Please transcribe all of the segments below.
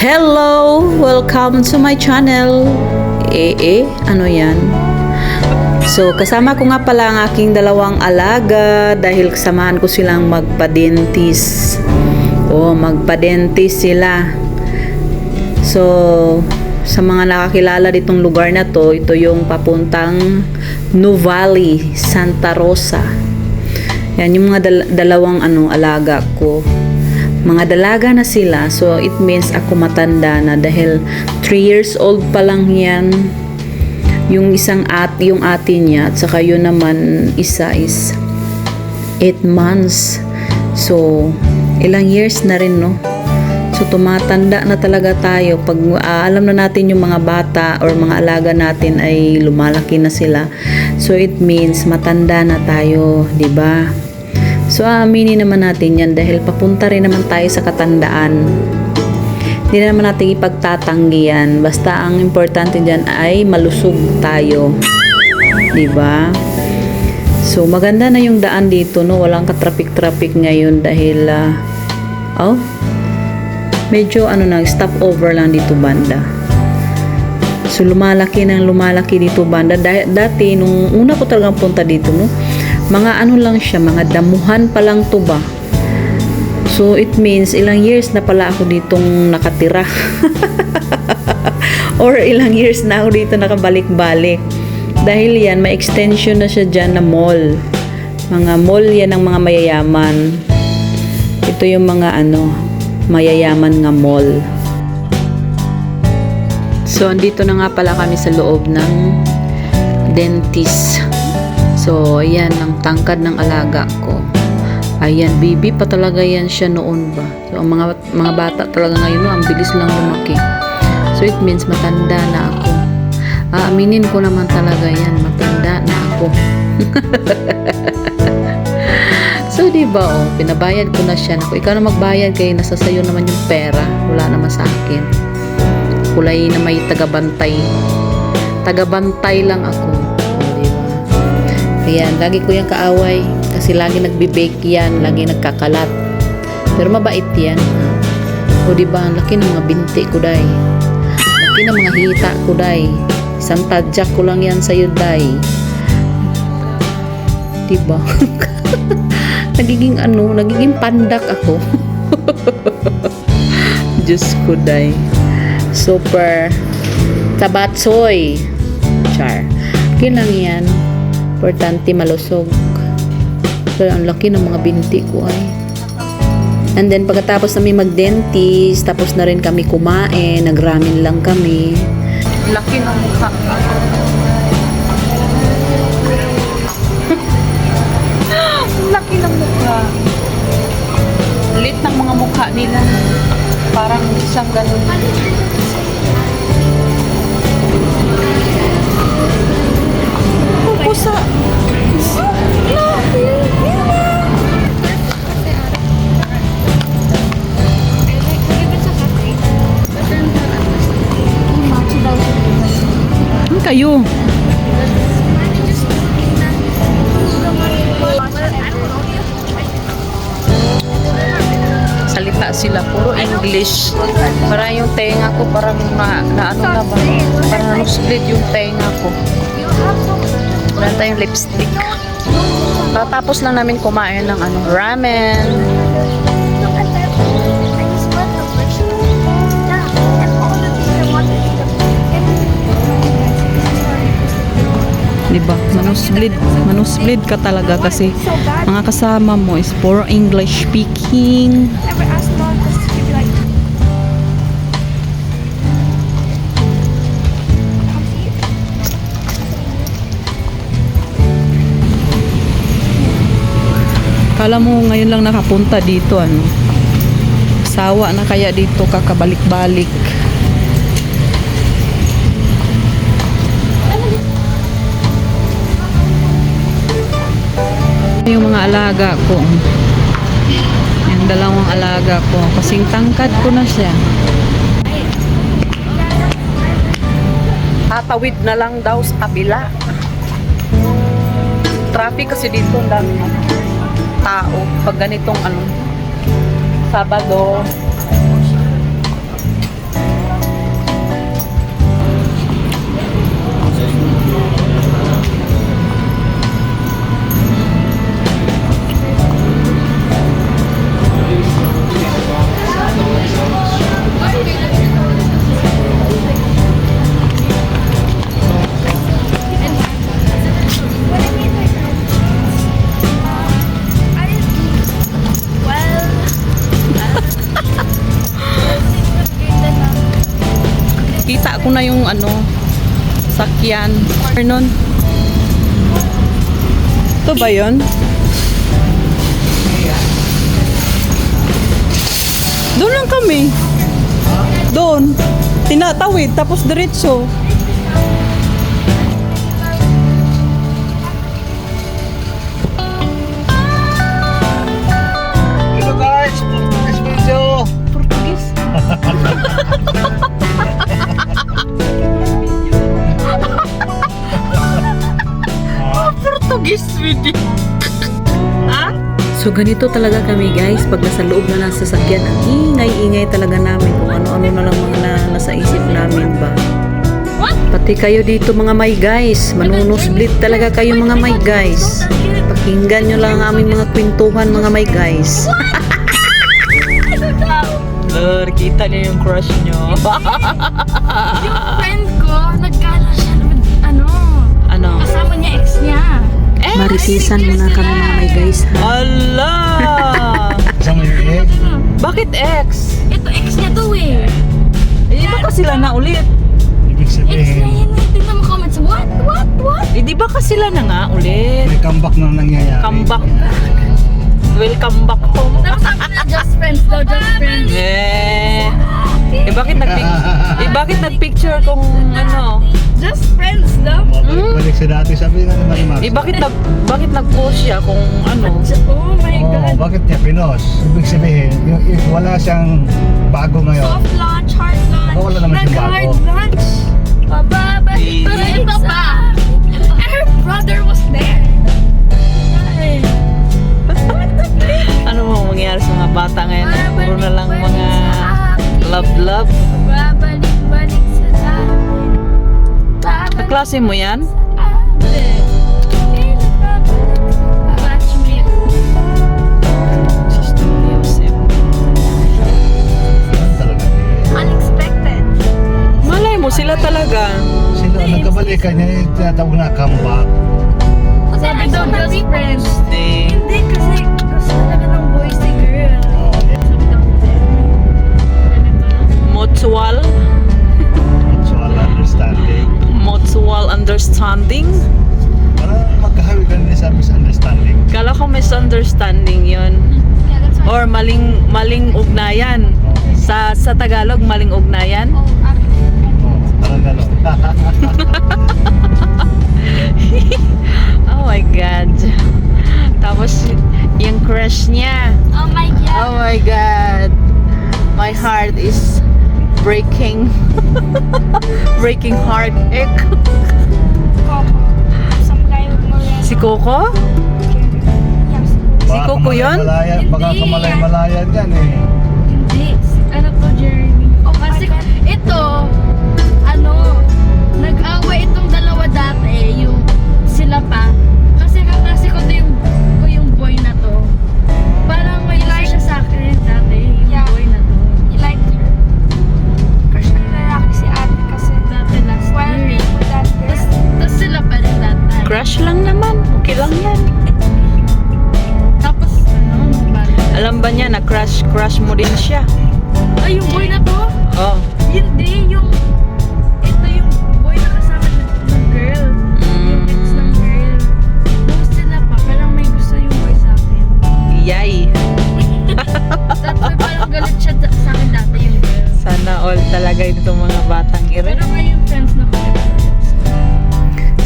Hello! Welcome to my channel. Eh, eh, ano yan? So, kasama ko nga pala ang aking dalawang alaga dahil kasamahan ko silang magpa-dentist. O, magpa-dentist sila. So, sa mga nakakilala ditong lugar na to, ito yung papuntang Nuvali, Santa Rosa. Yan yung mga dal- dalawang ano alaga ko. Mga dalaga na sila, so it means ako matanda na dahil 3 years old pa lang yan yung isang at yung ate niya at saka yun naman isa is 8 months. So, ilang years na rin, no? So, tumatanda na talaga tayo. Pag ah, alam na natin yung mga bata or mga alaga natin ay lumalaki na sila. So, it means matanda na tayo, di ba? So, aaminin naman natin yan dahil papunta rin naman tayo sa katandaan. Hindi na naman natin ipagtatanggi yan. Basta ang importante dyan ay malusog tayo. Ba? So, maganda na yung daan dito, no? Walang katrafik-traffic ngayon dahil, ah, oh, medyo ano na, stop over lang dito banda. So, lumalaki ng lumalaki dito banda. Da- dati, nung una ko talagang punta dito, no? Mga ano lang siya, mga damuhan pa lang to ba? So, it means ilang years na pala ako ditong nakatira. Or ilang years na ako dito nakabalik-balik. Dahil yan, may extension na siya dyan na mall. Mga mall yan ng mga mayayaman. Ito yung mga ano, mayayaman nga mall. So, andito na nga pala kami sa loob ng dentist. So, ayan, ang tangkad ng alaga ko. Ayan, baby pa talaga yan siya noon ba. So, ang mga, mga bata talaga ngayon, no, ang bilis lang lumaki. So, it means matanda na ako. Aaminin ko naman talaga yan, matanda na ako. so, di ba, oh, pinabayad ko na siya. Naku, ikaw na magbayad kaya nasa sayo naman yung pera. Wala naman sa akin. Kulay na may tagabantay. Tagabantay lang ako. Ayan, lagi ko yung kaaway. Kasi lagi nagbe-bake yan, lagi nagkakalat. Pero mabait yan. O di ang laki ng mga binti ko, day. Laki ng mga hita ko, day. Isang tadyak ko lang yan sa'yo, day. Di nagiging ano, nagiging pandak ako. Diyos ko, day. Super tabatsoy. Char. Okay lang yan. Importante malusog. Pero ang laki ng mga binti ko ay. And then pagkatapos namin mag-dentist, tapos na rin kami kumain, nagramin lang kami. Laki ng mukha. laki ng mukha. Lit ng mga mukha nila. Parang isang ganun. Pupusa. Ano kayo? Salita sila, puro English. Para yung tenga ko parang na, na ano na ba? Parang split yung tenga ko. Wala tayong lipstick. Tatapos lang namin kumain ng ano, ramen. Diba? Manusblid. Manusblid ka talaga kasi mga kasama mo is puro English speaking. Never asked Kala mo ngayon lang nakapunta dito ano. Sawa na kaya dito kakabalik-balik. Yung mga alaga ko. Yung dalawang alaga ko. Kasing tangkad ko na siya. Tatawid na lang daw sa kabila. Traffic kasi dito ang dami tao pag ganitong ano Sabado na yung ano, sakyan. Arnon. Ito ba yun? Doon lang kami. Doon. Tinatawid, tapos diretso. So ganito talaga kami guys pag nasa loob na ng sasakyan ang ingay-ingay talaga namin kung ano-ano na lang mga na, nasa isip namin ba. Pati kayo dito mga may guys, manunusblit talaga kayo mga may guys. Pakinggan nyo lang ang aming mga kwentuhan mga may guys. Lord, kita niyo yung crush nyo. Yung friend ko, nagkala Maritisan muna kami mga may guys ha. Egg. Bakit ex? Ito ex niya to eh. Eh, baka sila na ulit. Ibig Ex niya sabihin, yun eh. Tingnan mo comments. What? What? What? Eh, di ba kasi sila na nga ulit? may comeback na nangyayari. Comeback. Welcome back home. Tapos sabi na just friends daw, just friends. Eh, eh bakit nag eh bakit nagpicture kung ano? Just friends daw. Balik sa dati, sabi nga ni Marimar. Eh bakit nag bakit nag-post siya kung ano? Oh my God. bakit niya pinos? Ibig sabihin, yung, yung wala siyang bago ngayon. Soft launch, hard launch. Baka wala naman siyang Nag-hard bago. launch. Pababalik. Pero ito pa. And her brother was there. Mo mangyayari sa mga bata ngayon? Puro na lang mga love love. Babalik-balik sa dati. Babalik Kaklase mo yan? sila talaga. Sila, nagkabalikan niya, yung tinatawag na comeback. Sabi daw just friends. Eh, mutual Mutual understanding. mutual understanding. Para magkahawig ka nila sa misunderstanding. Kala ko misunderstanding. Yeah, why. Or maling maling ugnayan. Sa sa Tagalog maling ugnayan. Oh. Oo, parang gano'n. Oh my god. Tapos yung crush niya. Oh my God. Oh my god. My heart is breaking. breaking heart. Coco. Some guy with Moreno. si Coco? Yes. Si Coco yun? Baka kamalay-malayan yan eh. Crush lang naman. Okay lang yan. Tapos, ano, parang, Alam ba niya na crush crush mo din siya? ay, yung boy na to? Oh. Hindi, yung ito yung boy na kasama ng, girl. Yung ex ng Mm, girl. Gusto sila pa, parang may gusto yung boy sa akin. yay. That's why parang galit siya da- sa akin dati yung girl. Sana all talaga itong mga batang ire. Pero ngayon.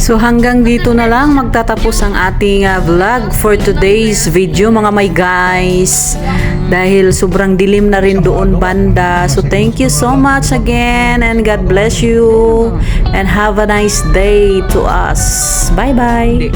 So hanggang dito na lang magtatapos ang ating ah, vlog for today's video mga my guys. Dahil sobrang dilim na rin doon banda. So thank you so much again and God bless you and have a nice day to us. Bye bye.